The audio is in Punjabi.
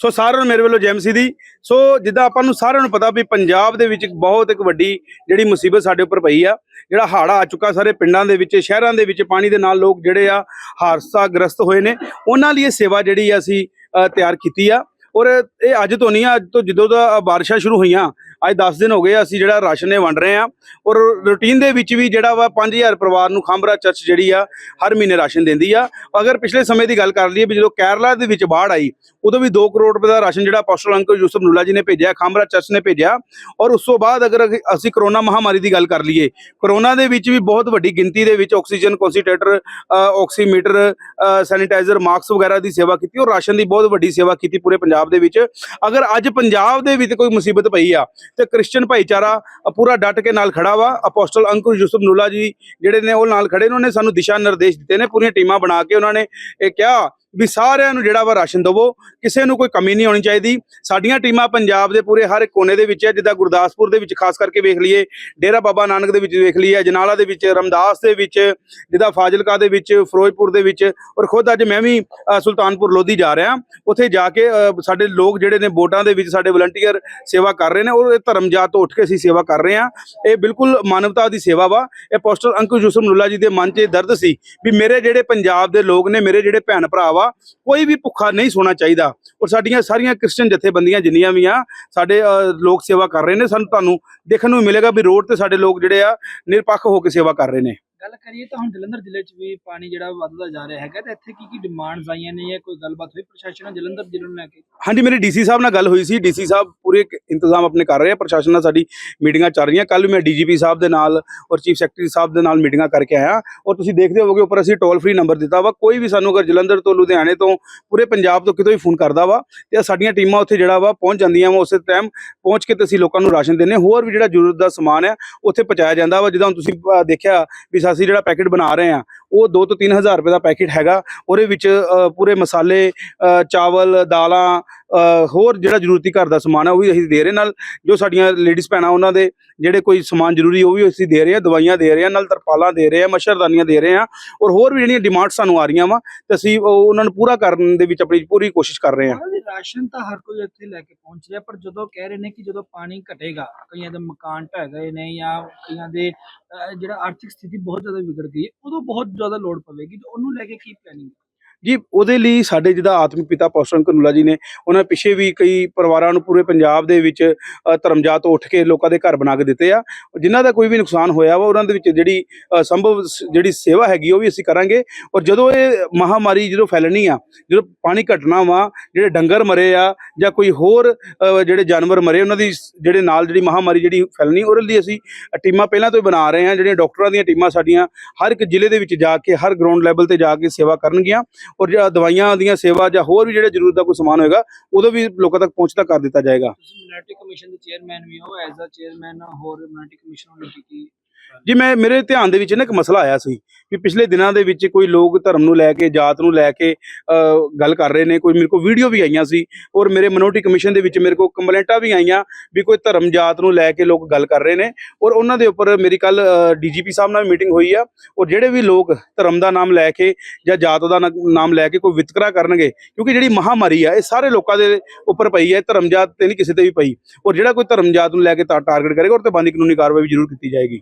ਸੋ ਸਾਰਿਆਂ ਨੂੰ ਮੇਰੇ ਵੱਲੋਂ ਜੈਮਸੀ ਦੀ। ਸੋ ਜਿੱਦਾਂ ਆਪਾਂ ਨੂੰ ਸਾਰਿਆਂ ਨੂੰ ਪਤਾ ਵੀ ਪੰਜਾਬ ਦੇ ਵਿੱਚ ਇੱਕ ਬਹੁਤ ਇੱਕ ਵੱਡੀ ਜਿਹੜੀ ਮੁਸੀਬਤ ਸਾਡੇ ਉੱਪਰ ਪਈ ਆ, ਜਿਹੜਾ ਹਾੜਾ ਆ ਚੁੱਕਾ ਸਾਰੇ ਪਿੰਡਾਂ ਦੇ ਵਿੱਚ, ਸ਼ਹਿਰਾਂ ਦੇ ਵਿੱਚ, ਪਾਣੀ ਦੇ ਨਾਲ ਲੋਕ ਜਿਹੜੇ ਆ ਹਾਦਸਾ ਗ੍ਰਸਤ ਹੋਏ ਨੇ। ਉਹਨਾਂ ਲਈ ਇਹ ਸੇਵਾ ਜਿਹੜੀ ਆ ਅਸੀਂ ਤਿਆਰ ਕੀਤੀ ਆ। ਔਰ ਇਹ ਅੱਜ ਤੋਂ ਨਹੀਂ ਆ ਅੱਜ ਤੋਂ ਜਦੋਂ ਦਾ ਬਾਰਿਸ਼ਾਂ ਸ਼ੁਰੂ ਹੋਈਆਂ, ਅੱਜ 10 ਦਿਨ ਹੋ ਗਏ ਆ, ਅਸੀਂ ਜਿਹੜਾ ਰਾਸ਼ਨ ਇਹ ਵੰਡ ਰਹੇ ਆ ਔਰ ਰੂਟੀਨ ਦੇ ਵਿੱਚ ਵੀ ਜਿਹੜਾ ਵਾ 5000 ਪਰਿਵਾਰ ਨੂੰ ਖਾਂਬਰਾ ਚਰਚ ਜਿਹੜੀ ਆ, ਹਰ ਮਹੀਨੇ ਰਾਸ਼ਨ ਦਿੰਦੀ ਆ। ਅਗਰ ਪਿਛਲੇ ਸਮੇਂ ਦੀ ਗੱਲ ਕਰ ਲਈਏ ਵੀ ਜਦੋਂ ਕੇਰਲਾ ਦੇ ਵਿੱਚ ਬਾੜ ਆਈ, ਉਦੋਂ ਵੀ 2 ਕਰੋੜ ਰੁਪਏ ਦਾ ਰਾਸ਼ਨ ਜਿਹੜਾ ਪੋਸਟਲ ਅੰਕਲ ਯੂਸਫ ਨੂਲਾ ਜੀ ਨੇ ਭੇਜਿਆ, ਖਾਂਬਰਾ ਚਰਚ ਨੇ ਭੇਜਿਆ। ਔਰ ਉਸ ਤੋਂ ਬਾਅਦ ਅਗਰ ਅਸੀਂ ਕਰੋਨਾ ਮਹਾਮਾਰੀ ਦੀ ਗੱਲ ਕਰ ਲਈਏ, ਕਰੋਨਾ ਦੇ ਵਿੱਚ ਵੀ ਬਹੁਤ ਵੱਡੀ ਗਿਣਤੀ ਦੇ ਵਿੱਚ oxygen concentrator oximeter sanitizer mask ਵਗੈਰਾ ਦੀ ਸੇਵਾ ਕੀਤੀ, ਔਰ ਰਾਸ਼ਨ ਦੀ ਬਹੁਤ ਵੱਡੀ ਸੇਵਾ ਕੀਤੀ ਪੂਰੇ ਪੰਜਾਬ ਪੰਜਾਬ ਦੇ ਵਿੱਚ, ਅਗਰ ਅੱਜ ਪੰਜਾਬ ਦੇ ਵਿੱਚ ਕੋਈ ਮੁਸੀਬਤ ਪਈ ਆ, ਤੇ ਕ੍ਰਿਸਚੀਅਨ ਭਾਈਚਾਰਾ ਪੂਰਾ ਡਟ ਕੇ ਨਾਲ ਖੜਾ ਵਾ। ਅਪੋਸਟਲ ਅੰਕੁਰ ਯੂਸਫ ਨੂਲਾ ਜੀ ਜਿਹੜੇ ਨੇ ਉਹ ਨਾਲ ਖੜੇ ਨੇ, ਉਹਨਾਂ ਨੇ ਸਾਨੂੰ ਦਿਸ਼ਾ ਨਿਰਦੇਸ਼ ਦਿੱਤੇ ਨੇ, ਪੂਰੀਆਂ ਟੀਮਾਂ ਬਣਾ ਕੇ ਉਹਨਾਂ ਨੇ ਇਹ ਕਿਹਾ ਵੀ ਸਾਰਿਆਂ ਨੂੰ ਜਿਹੜਾ ਵਾ ਰਾਸ਼ਨ ਦਵੋ, ਕਿਸੇ ਨੂੰ ਕੋਈ ਕਮੀ ਨਹੀਂ ਹੋਣੀ ਚਾਹੀਦੀ। ਸਾਡੀਆਂ ਟੀਮਾਂ ਪੰਜਾਬ ਦੇ ਪੂਰੇ ਹਰ ਇੱਕ ਕੋਨੇ ਦੇ ਵਿੱਚ ਹੈ, ਜਿੱਦਾਂ ਗੁਰਦਾਸਪੁਰ ਦੇ ਵਿੱਚ ਖਾਸ ਕਰਕੇ ਵੇਖ ਲਈਏ, ਡੇਰਾ ਬਾਬਾ ਨਾਨਕ ਦੇ ਵਿੱਚ ਵੇਖ ਲਈਏ ਜਨਾਲਾ ਦੇ ਵਿੱਚ, ਰਮਦਾਸ ਦੇ ਵਿੱਚ, ਜਿੱਦਾਂ ਫਾਜ਼ਿਲਕਾ ਦੇ ਵਿੱਚ, ਫਿਰੋਜ਼ਪੁਰ ਦੇ ਵਿੱਚ, ਔਰ ਖੁਦ ਅੱਜ ਮੈਂ ਵੀ ਸੁਲਤਾਨਪੁਰ ਲੋਧੀ ਜਾ ਰਿਹਾ। ਉੱਥੇ ਜਾ ਕੇ ਸਾਡੇ ਲੋਕ ਜਿਹੜੇ ਨੇ ਵੋਟਾਂ ਦੇ ਵਿੱਚ ਸਾਡੇ ਵਲੰਟੀਅਰ ਸੇਵਾ ਕਰ ਰਹੇ ਨੇ, ਔਰ ਇਹ ਧਰਮ ਜਾਤ ਤੋਂ ਉੱਠ ਕੇ ਅਸੀਂ ਸੇਵਾ ਕਰ ਰਹੇ ਹਾਂ। ਇਹ ਬਿਲਕੁਲ ਮਾਨਵਤਾ ਦੀ ਸੇਵਾ ਵਾ। ਇਹ ਪੋਸਟਰ ਅੰਕੁਰ ਯੂਸਫ ਨੁੱਲਾ ਜੀ ਦੇ ਮਨ 'ਚ ਇਹ ਦਰਦ ਸੀ ਵੀ ਮੇਰੇ ਜਿਹੜੇ ਪੰਜਾਬ ਦੇ ਲੋਕ ਨੇ, ਮੇਰੇ ਜਿਹੜੇ ਭੈਣ ਭਰਾ ਵਾ ਕੋਈ ਵੀ ਭੁੱਖਾ ਨਹੀਂ ਸੋਣਾ ਚਾਹੀਦਾ। ਔਰ ਸਾਡੀਆਂ ਸਾਰੀਆਂ ਕ੍ਰਿਸਚਨ ਜਥੇਬੰਦੀਆਂ ਜਿੰਨੀਆਂ ਵੀ ਆ, ਸਾਡੇ ਲੋਕ ਸੇਵਾ ਕਰ ਰਹੇ ਨੇ, ਸਾਨੂੰ ਤੁਹਾਨੂੰ ਦੇਖਣ ਨੂੰ ਮਿਲੇਗਾ ਵੀ ਰੋਡ ਤੇ ਸਾਡੇ ਲੋਕ ਜਿਹੜੇ ਆ, ਨਿਰਪੱਖ ਹੋ ਕੇ ਸੇਵਾ ਕਰ ਰਹੇ ਨੇ। ਗੱਲ ਕਰੀਏ ਤਾਂ ਹੁਣ ਜਲੰਧਰ ਜ਼ਿਲ੍ਹੇ 'ਚ ਵੀ ਪਾਣੀ ਜਿਹੜਾ ਵੱਧਦਾ ਜਾ ਰਿਹਾ ਹੈਗਾ ਤੇ ਇੱਥੇ ਕੀ ਕੀ ਡਿਮਾਂਡਸ ਆਈਆਂ ਨੇ ਜਾਂ ਕੋਈ ਗੱਲਬਾਤ ਹੋਈ ਪ੍ਰਸ਼ਾਸਨ ਨਾਲ ਜਲੰਧਰ ਜ਼ਿਲ੍ਹੇ ਨੂੰ ਲੈ ਕੇ? ਹਾਂਜੀ, ਮੇਰੀ ਡੀਸੀ ਸਾਹਿਬ ਨਾਲ ਗੱਲ ਹੋਈ ਸੀ। ਡੀਸੀ ਸਾਹਿਬ ਪੂਰੇ ਇੰਤਜ਼ਾਮ ਆਪਣੇ ਕਰ ਰਹੇ ਆ। ਪ੍ਰਸ਼ਾਸਨ ਨਾਲ ਸਾਡੀ ਮੀਟਿੰਗਾਂ ਚੱਲ ਰਹੀਆਂ। ਕੱਲ ਮੈਂ ਡੀਜੀਪੀ ਸਾਹਿਬ ਦੇ ਨਾਲ ਔਰ ਚੀਫ ਸੈਕਟਰੀ ਸਾਹਿਬ ਦੇ ਨਾਲ ਮੀਟਿੰਗਾਂ ਕਰਕੇ ਆਇਆ ਔਰ ਤੁਸੀਂ ਦੇਖਦੇ ਹੋਵੋਗੇ, ਉੱਪਰ ਅਸੀਂ ਟੋਲ ਫ੍ਰੀ ਨੰਬਰ ਦਿੱਤਾ ਵਾ। ਕੋਈ ਵੀ ਸਾਨੂੰ ਅਗਰ ਜਲੰਧਰ ਤੋਂ ਲੁਧਿਆਣੇ ਤੋਂ, ਪੂਰੇ ਪੰਜਾਬ ਤੋਂ ਕਿਤੋਂ ਵੀ ਫੋਨ ਕਰਦਾ ਵਾ ਤੇ ਸਾਡੀਆਂ ਟੀਮਾਂ ਉੱਥੇ ਜਿਹੜਾ ਵਾ ਪਹੁੰਚ ਜਾਂਦੀਆਂ ਵਾ, ਉਸੇ ਟਾਈਮ ਪਹੁੰਚ ਕੇ ਤੇ ਅਸੀਂ ਲੋਕਾਂ ਨੂੰ ਰਾਸ਼ਨ ਦਿੰਦੇ ਹਾਂ। ਹੋਰ ਵੀ ਜਿਹੜਾ ਜ਼ਰੂਰਤ ਦਾ ਸਮਾਨ ਹੈ, ਉੱਥੇ ਪਹੁੰਚਾਇਆ ਜਾਂਦਾ ਵਾ। ਜਿੱਦਾਂ ਹੁਣ ਤੁਸੀਂ ਦੇਖਿਆ ਵੀ ਅਸੀਂ ਜਿਹੜਾ ਪੈਕੇਟ ਬਣਾ ਰਹੇ ਆ ਉਹ 2 ਤੋਂ 3000 ਰੁਪਏ ਦਾ ਪੈਕੇਟ ਹੈਗਾ। ਉਹਦੇ ਵਿੱਚ ਪੂਰੇ ਮਸਾਲੇ ਚਾਵਲ, ਦਾਲਾਂ ਹੋਰ ਜਿਹੜਾ ਜ਼ਰੂਰਤੀ ਘਰ ਦਾ ਸਮਾਨ ਹੈ ਉਹ ਵੀ ਅਸੀਂ ਦੇ ਰਹੇ ਨਾਲ ਜੋ ਸਾਡੀਆਂ ਲੇਡੀਜ਼ ਭੈਣਾਂ, ਉਹਨਾਂ ਦੇ ਜਿਹੜੇ ਕੋਈ ਸਮਾਨ ਜ਼ਰੂਰੀ, ਉਹ ਵੀ ਅਸੀਂ ਦੇ ਰਹੇ ਹਾਂ, ਦਵਾਈਆਂ ਦੇ ਰਹੇ ਹਾਂ, ਨਾਲ ਤਰਪਾਲਾਂ ਦੇ ਰਹੇ ਹਾਂ, ਮੱਛਰਦਾਨੀਆਂ ਦੇ ਰਹੇ ਹਾਂ ਔਰ ਹੋਰ ਵੀ ਜਿਹੜੀਆਂ ਡਿਮਾਂਡ ਸਾਨੂੰ ਆ ਰਹੀਆਂ ਵਾ, ਤੇ ਅਸੀਂ ਉਹ- ਉਹਨਾਂ ਨੂੰ ਪੂਰਾ ਕਰਨ ਦੇ ਵਿੱਚ ਆਪਣੀ ਪੂਰੀ ਕੋਸ਼ਿਸ਼ ਕਰ ਰਹੇ ਹਾਂ। ਰਾਸ਼ਨ ਤਾਂ ਹਰ ਕੋਈ ਇੱਥੇ ਲੈ ਕੇ ਪਹੁੰਚ ਰਿਹਾ, ਪਰ ਜਦੋਂ ਕਹਿ ਰਹੇ ਨੇ ਕਿ ਜਦੋਂ ਪਾਣੀ ਘਟੇਗਾ, ਕਈਆਂ ਦੇ ਮਕਾਨ ਢਹਿ ਗਏ ਨੇ ਜਾਂ ਕਈਆਂ ਦੇ ਜਿਹੜਾ ਆਰਥਿਕ ਸਥਿਤੀ ਬਹੁਤ ਜ਼ਿਆਦਾ ਵਿਗੜ ਗਈ ਹੈ ਉਦੋਂ ਬਹੁਤ ਜ਼ਿਆਦਾ ਲੋੜ ਪਵੇਗੀ, ਤੇ ਉਹਨੂੰ ਲੈ ਕੇ ਕੀ ਪਲੈਨਿੰਗ ਜੀ ਉਹਦੇ ਲਈ ਸਾਡੇ ਜਿਹਦਾ ਆਤਮਿਕ ਪਿਤਾ ਪੌਸਟਰ ਕਨੂਲਾ ਜੀ ਨੇ ਉਹਨਾਂ ਪਿੱਛੇ ਵੀ ਕਈ ਪਰਿਵਾਰਾਂ ਨੂੰ ਪੂਰੇ ਪੰਜਾਬ ਦੇ ਵਿੱਚ ਅ, ਧਰਮਜਾਤ ਤੋਂ ਉੱਠ ਕੇ ਲੋਕਾਂ ਦੇ ਘਰ ਬਣਾ ਕੇ ਦਿੱਤੇ ਆ। ਜਿਨ੍ਹਾਂ ਦਾ ਕੋਈ ਵੀ ਨੁਕਸਾਨ ਹੋਇਆ ਵਾ ਉਹਨਾਂ ਦੇ ਵਿੱਚ ਜਿਹੜੀ ਸੰਭਵ ਸ- ਜਿਹੜੀ ਸੇਵਾ ਹੈਗੀ ਉਹ ਵੀ ਅਸੀਂ ਕਰਾਂਗੇ। ਔਰ ਜਦੋਂ ਇਹ ਮਹਾਮਾਰੀ ਜਦੋਂ ਫੈਲਣੀ ਆ ਜਦੋਂ ਪਾਣੀ ਘਟਣਾ ਵਾ ਜਿਹੜੇ ਡੰਗਰ ਮਰੇ ਆ ਜਾਂ ਕੋਈ ਹੋਰ ਜਿਹੜੇ ਜਾਨਵਰ ਮਰੇ ਉਹਨਾਂ ਦੀ ਜਿਹੜੇ ਨਾਲ ਜਿਹੜੀ ਮਹਾਮਾਰੀ ਜਿਹੜੀ ਫੈਲਣੀ ਉਹਦੇ ਲਈ ਅਸੀਂ ਟੀਮਾਂ ਪਹਿਲਾਂ ਤੋਂ ਹੀ ਬਣਾ ਰਹੇ ਹਾਂ ਜਿਹੜੀਆਂ ਡਾਕਟਰਾਂ ਦੀਆਂ ਟੀਮਾਂ ਸਾਡੀਆਂ ਹਰ ਇੱਕ ਜ਼ਿਲ੍ਹੇ ਦੇ ਵਿੱਚ ਜਾ ਕੇ ਹਰ ਗਰਾਊਂਡ ਲੈਵਲ ਤੇ ਜਾ ਕੇ ਸੇਵਾ ਕਰਨਗੀਆਂ। ਔਰ ਜਿਹੜਾ ਦਵਾਈਆਂ ਦੀਆਂ ਸੇਵਾ ਜਾਂ ਹੋਰ ਵੀ ਜਿਹੜੇ ਜ਼ਰੂਰਤ ਦਾ ਕੋਈ ਸਮਾਨ ਹੋਏਗਾ, ਉਦੋਂ ਵੀ ਲੋਕਾਂ ਤੱਕ ਪਹੁੰਚਦਾ ਕਰ ਦਿੱਤਾ ਜਾਏਗਾ। ਤੁਸੀਂ ਮਿਨਿਸਟਰੀ ਕਮਿਸ਼ਨ ਦੇ ਚੇਅਰਮੈਨ ਵੀ ਹੋ, ਐਜ਼ ਅ ਚੇਅਰਮੈਨ ਹੋਰ ਮਿਨਿਸਟਰੀ ਕਮਿਸ਼ਨ ਨੂੰ ਕੀ ਜੀ, ਮੈਂ, ਮੇਰੇ ਧਿਆਨ ਦੇ ਵਿੱਚ ਨਾ ਇੱਕ ਮਸਲਾ ਆਇਆ ਸੀ ਵੀ ਪਿਛਲੇ ਦਿਨਾਂ ਦੇ ਵਿੱਚ ਕੋਈ ਲੋਕ ਧਰਮ ਨੂੰ ਲੈ ਕੇ, ਜਾਤ ਨੂੰ ਲੈ ਕੇ ਗੱਲ ਕਰ ਰਹੇ ਨੇ, ਕੋਈ ਮੇਰੇ ਕੋਲ ਵੀਡੀਓ ਵੀ ਆਈਆਂ ਸੀ ਔਰ ਮੇਰੇ ਮਿਨੋਰਟੀ ਕਮਿਸ਼ਨ ਦੇ ਵਿੱਚ ਮੇਰੇ ਕੋਲ ਕੰਪਲੇਂਟਾਂ ਵੀ ਆਈਆਂ ਵੀ ਕੋਈ ਧਰਮ ਜਾਤ ਨੂੰ ਲੈ ਕੇ ਲੋਕ ਗੱਲ ਕਰ ਰਹੇ ਨੇ ਔਰ ਉਹਨਾਂ ਦੇ ਉੱਪਰ ਮੇਰੀ ਕੱਲ ਡੀਜੀਪੀ ਸਾਹਿਬ ਨਾਲ ਮੀਟਿੰਗ ਹੋਈ ਆ ਔਰ ਜਿਹੜੇ ਵੀ ਲੋਕ ਧਰਮ ਦਾ ਨਾਮ ਲੈ ਕੇ ਜਾਂ ਜਾਤ ਦਾ ਨਾ- ਨਾਮ ਲੈ ਕੇ ਕੋਈ ਵਿਤਕਰਾ ਕਰਨਗੇ, ਕਿਉਂਕਿ ਜਿਹੜੀ ਮਹਾਮਾਰੀ ਆ, ਇਹ ਸਾਰੇ ਲੋਕਾਂ ਦੇ ਉੱਪਰ ਪਈ ਹੈ ਧਰਮ ਜਾਤ ਤੇ ਨਹੀਂ ਕਿਸੇ ਤੇ ਵੀ ਪਈ ਔਰ ਜਿਹੜਾ ਕੋਈ ਧਰਮ ਜਾਤ ਨੂੰ ਲੈ ਕੇ ਟਾਰਗੇਟ ਕਰੇਗਾ ਔਰ ਤੇ ਬੰਦੀ ਕਾਨੂੰਨੀ ਕਾਰਵਾਈ ਵੀ ਜ਼ਰੂਰ ਕੀਤੀ ਜਾਏਗੀ।